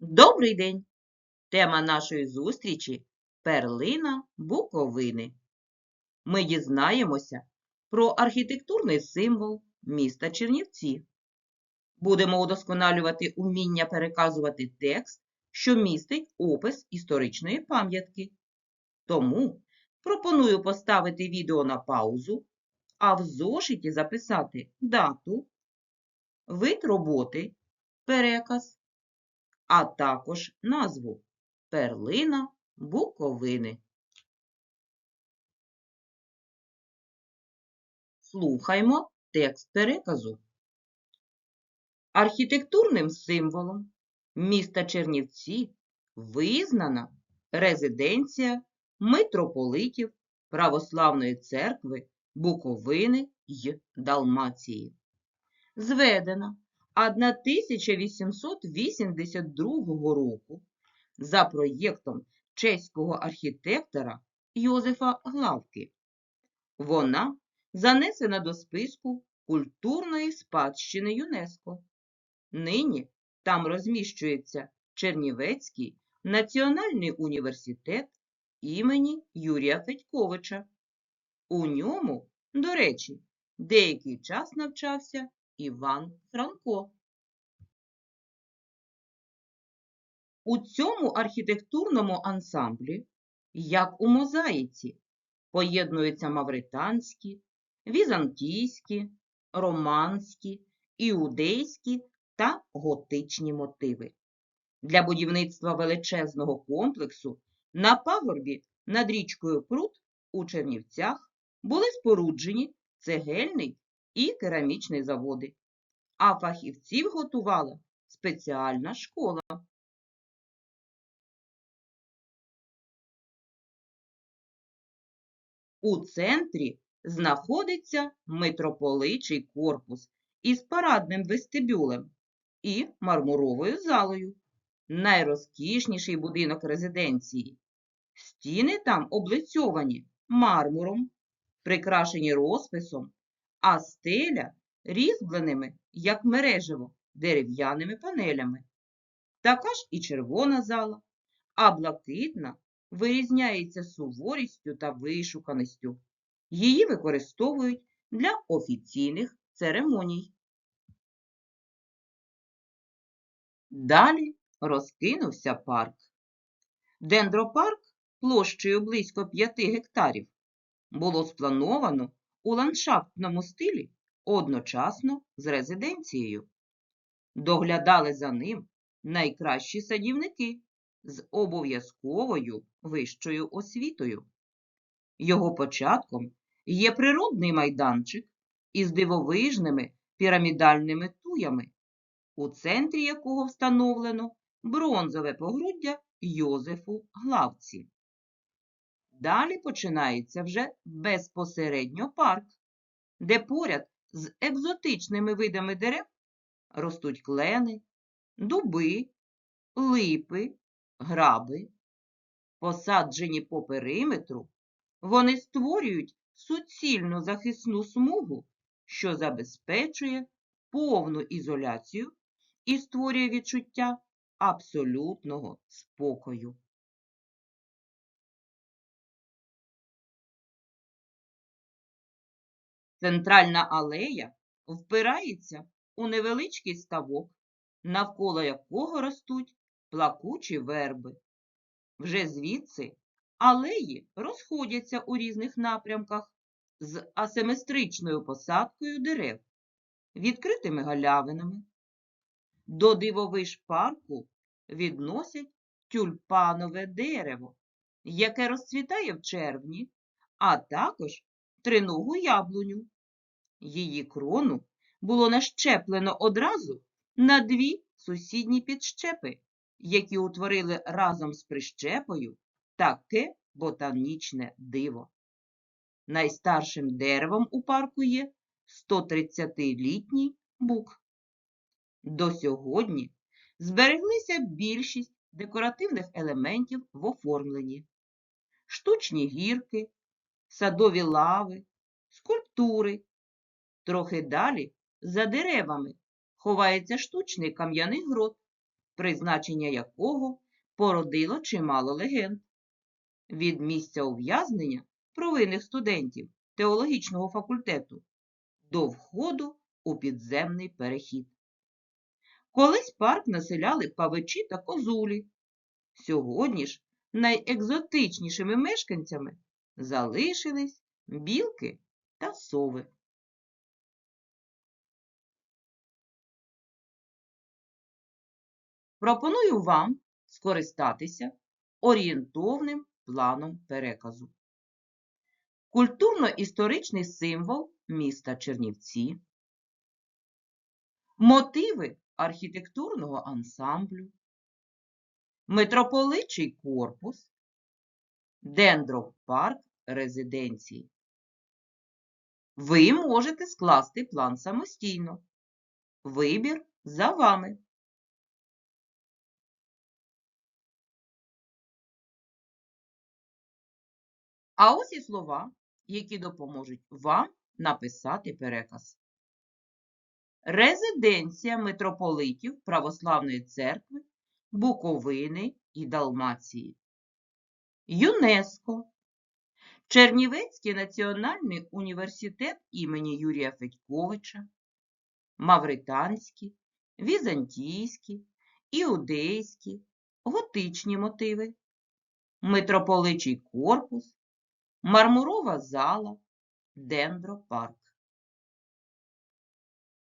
Добрий день! Тема нашої зустрічі перлина Буковини. Ми дізнаємося про архітектурний символ міста Чернівці. Будемо удосконалювати уміння переказувати текст, що містить опис історичної пам'ятки. Тому пропоную поставити відео на паузу, а в зошиті записати дату, вид роботи, переказ а також назву Перлина Буковини. Слухаймо текст переказу. Архітектурним символом міста Чернівці визнана резиденція митрополитів Православної церкви Буковини й Далмації. Зведена 1882 року за проєктом чеського архітектора Йозефа Главки. Вона занесена до списку культурної спадщини ЮНЕСКО. Нині там розміщується Чернівецький національний університет імені Юрія Федьковича. У ньому, до речі, деякий час навчався Іван Франко. У цьому архітектурному ансамблі, як у мозаїці, поєднуються мавританські, візантійські, романські, іудейські та готичні мотиви. Для будівництва величезного комплексу на пагорбі над річкою Прут у Чернівцях були споруджені цегельний і керамічний заводи, а фахівців готувала спеціальна школа. У центрі знаходиться митрополичий корпус із парадним вестибюлем і мармуровою залою, найрозкішніший будинок резиденції. Стіни там облицьовані мармуром, прикрашені розписом, а стеля різьбленими, як мережево, дерев'яними панелями. Така ж і червона зала, а блакитна вирізняється суворістю та вишуканістю. Її використовують для офіційних церемоній. Далі розкинувся парк. Дендропарк площею близько 5 гектарів було сплановано у ландшафтному стилі одночасно з резиденцією. Доглядали за ним найкращі садівники з обов'язковою вищою освітою. Його початком є природний майданчик із дивовижними пірамідальними туями, у центрі якого встановлено бронзове погруддя Йозефу Главці. Далі починається вже безпосередньо парк, де поряд з екзотичними видами дерев ростуть клени, дуби, липи, граби. Посаджені по периметру, вони створюють суцільну захисну смугу, що забезпечує повну ізоляцію і створює відчуття абсолютного спокою. Центральна алея впирається у невеличкий ставок, навколо якого ростуть плакучі верби. Вже звідси алеї розходяться у різних напрямках з асиметричною посадкою дерев, відкритими галявинами. До дивовиж парку відносять тюльпанове дерево, яке розцвітає в червні, а також триногу яблуню. Її крону було нащеплено одразу на дві сусідні підщепи, які утворили разом з прищепою таке ботанічне диво. Найстаршим деревом у парку є 130-літній бук. До сьогодні збереглися більшість декоративних елементів в оформленні. Штучні гірки, садові лави, скульптури. Трохи далі, за деревами, ховається штучний кам'яний грот, призначення якого породило чимало легенд. Від місця ув'язнення провинних студентів теологічного факультету до входу у підземний перехід. Колись парк населяли павичі та козулі. Сьогодні ж найекзотичнішими мешканцями залишились білки та сови. Пропоную вам скористатися орієнтовним планом переказу. Культурно-історичний символ міста Чернівці, мотиви архітектурного ансамблю, митрополичий корпус, дендропарк резиденції. Ви можете скласти план самостійно. Вибір за вами. А ось і слова, які допоможуть вам написати переказ. Резиденція митрополитів Православної церкви Буковини і Далмації. ЮНЕСКО. Чернівецький національний університет імені Юрія Федьковича. Мавританські, візантійські, іудейські, готичні мотиви. Митрополичий корпус, мармурова зала, дендропарк.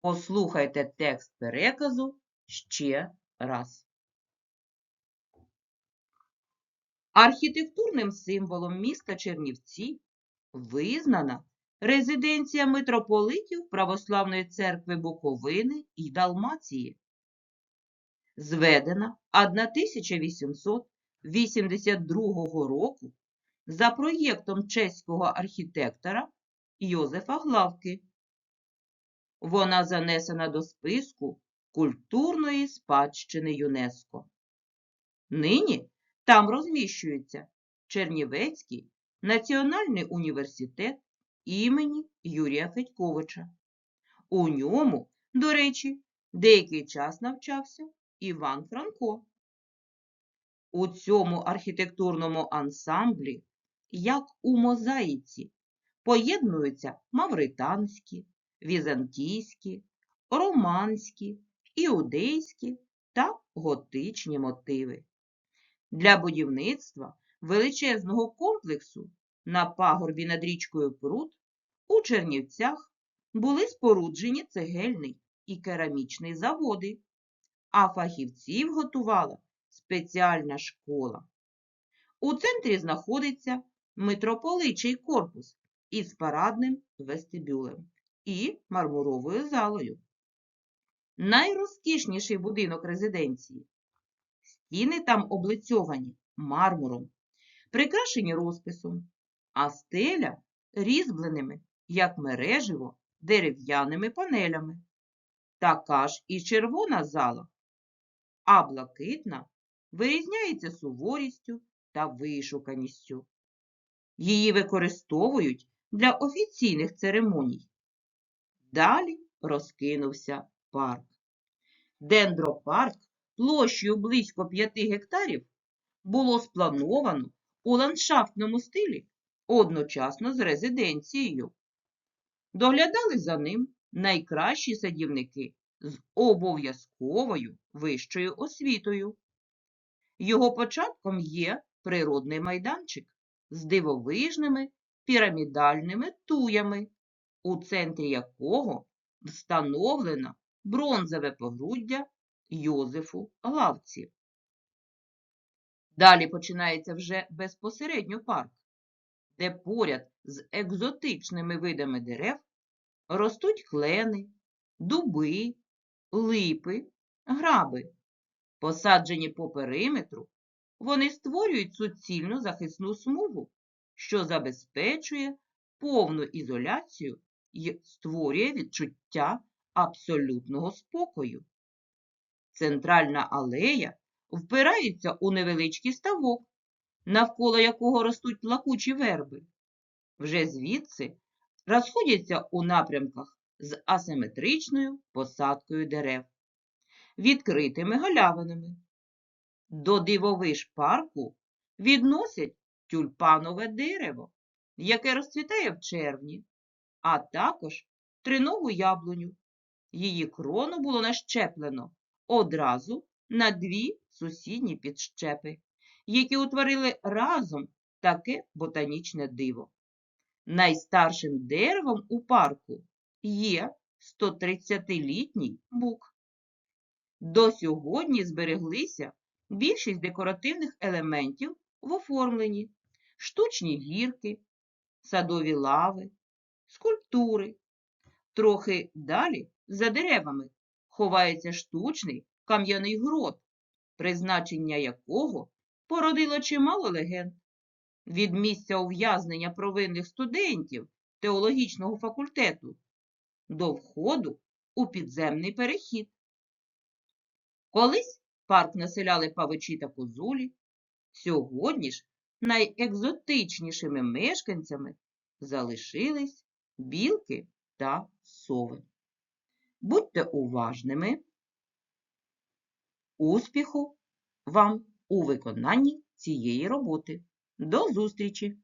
Послухайте текст переказу ще раз. Архітектурним символом міста Чернівці визнана резиденція митрополитів Православної церкви Буковини і Далмації. Зведена 1882 року за проєктом чеського архітектора Йозефа Главки. Вона занесена до списку культурної спадщини ЮНЕСКО. Нині там розміщується Чернівецький національний університет імені Юрія Федьковича. У ньому, до речі, деякий час навчався Іван Франко. У цьому архітектурному ансамблі, як у мозаїці, поєднуються мавританські, візантійські, романські, іудейські та готичні мотиви. Для будівництва величезного комплексу на пагорбі над річкою Прут у Чернівцях були споруджені цегельний і керамічний заводи, а фахівців готувала спеціальна школа. У центрі знаходиться митрополичий корпус із парадним вестибюлем і мармуровою залою. Найрозкішніший будинок резиденції. Стіни там облицьовані мармуром, прикрашені розписом, а стеля різьбленими, як мереживо, дерев'яними панелями. Така ж і червона зала, а блакитна вирізняється суворістю та вишуканістю. Її використовують для офіційних церемоній. Далі розкинувся парк. Дендропарк площею близько 5 гектарів було сплановано у ландшафтному стилі одночасно з резиденцією. Доглядали за ним найкращі садівники з обов'язковою вищою освітою. Його початком є природний майданчик з дивовижними пірамідальними туями, у центрі якого встановлено бронзове погруддя Йозефу Главці. Далі починається вже безпосередньо парк, де поряд з екзотичними видами дерев ростуть клени, дуби, липи, граби. Посаджені по периметру, вони створюють суцільну захисну смугу, що забезпечує повну ізоляцію і створює відчуття абсолютного спокою. Центральна алея впирається у невеличкий ставок, навколо якого ростуть плакучі верби. Вже звідси розходяться у напрямках з асиметричною посадкою дерев. відкритими галявинами. До дивовиж парку відносять тюльпанове дерево, яке розцвітає в червні, а також триногу яблуню. Її крону було нащеплено одразу на дві сусідні підщепи, які утворили разом таке ботанічне диво. Найстаршим деревом у парку є 130-літній бук. До сьогодні збереглися більшість декоративних елементів в оформленні, штучні гірки, садові лави, скульптури. Трохи далі, за деревами, ховається штучний кам'яний грот, призначення якого породило чимало легенд. Від місця ув'язнення провинних студентів теологічного факультету до входу у підземний перехід. Колись парк населяли павичі та козулі, сьогодні ж найекзотичнішими мешканцями залишились білки та сови. Будьте уважними. Успіху вам у виконанні цієї роботи. До зустрічі!